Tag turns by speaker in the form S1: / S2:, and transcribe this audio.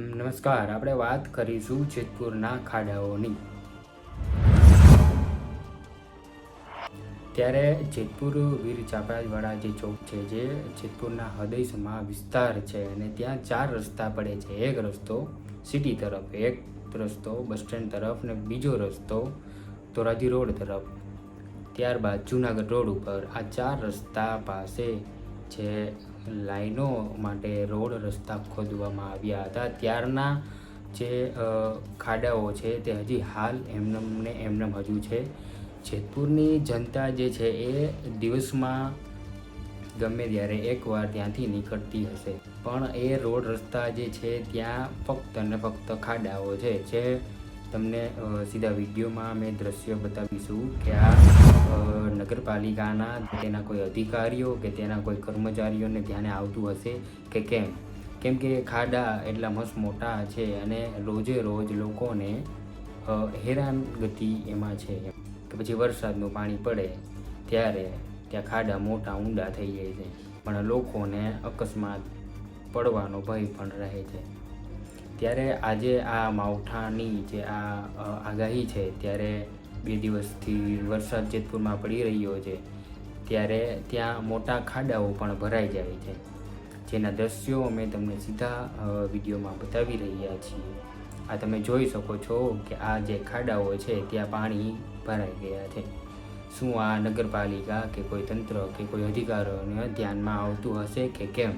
S1: નમસ્કાર, આપણે વાત કરીશું જેતપુરના ખાડાઓની. ત્યારે જેતપુર વીર ચાપરાજવાળા જે ચોક છે, જે જેતપુરના હૃદયસમાં વિસ્તાર છે અને ત્યાં ચાર રસ્તા પડે છે. એક રસ્તો સિટી તરફ, એક રસ્તો બસ સ્ટેન્ડ તરફ ને બીજો રસ્તો ધોરાજી રોડ તરફ. ત્યારબાદ જુનાગઢ રોડ ઉપર આ ચાર રસ્તા પાસે જે લાઈનો માટે રોડ રસ્તા ખોદવામાં આવ્યા હતા. ત્યારના જે ખાડાઓ છે તે હજી હાલ એમનેમ ને એમનેમ હજુ છે. જેતપુરની જનતા જે છે એ દિવસમાં ગમે ત્યારે એકવાર ત્યાંથી નીકળતી હશે. પણ એ રોડ રસ્તા જે છે ત્યાં ફક્ત ને ફક્ત ખાડાઓ છે. જે તમને સીધા વિડીયોમાં અમે દ્રશ્ય બતાવીશું કે આ નગરપાલિકાના તેના કોઈ અધિકારીઓ કે તેના કોઈ કર્મચારીઓને ધ્યાને આવતું હશે કે કેમ? કેમ કે ખાડા એટલા મસ્ત મોટા છે અને રોજે રોજ લોકોને હેરાન હેરાનગતિ એમાં છે. કે પછી વરસાદનું પાણી પડે ત્યારે ત્યાં ખાડા મોટા ઊંડા થઈ જાય છે. પણ લોકોને અકસ્માત પડવાનો ભય પણ રહે છે. ત્યારે આજે આ માવઠાની જે આ આગાહી છે, ત્યારે બે દિવસથી વરસાદ જેતપુરમાં પડી રહ્યો છે, ત્યારે ત્યાં મોટા ખાડાઓ પણ ભરાઈ જાય છે, જેના દ્રશ્યો અમે તમને સીધા વિડીયોમાં બતાવી રહ્યા છીએ. આ તમે જોઈ શકો છો કે આ જે ખાડાઓ છે, ત્યાં પાણી ભરાઈ ગયા છે. શું આ નગરપાલિકા કે કોઈ તંત્ર કે કોઈ અધિકારીઓને ધ્યાનમાં આવતું હશે કે કેમ?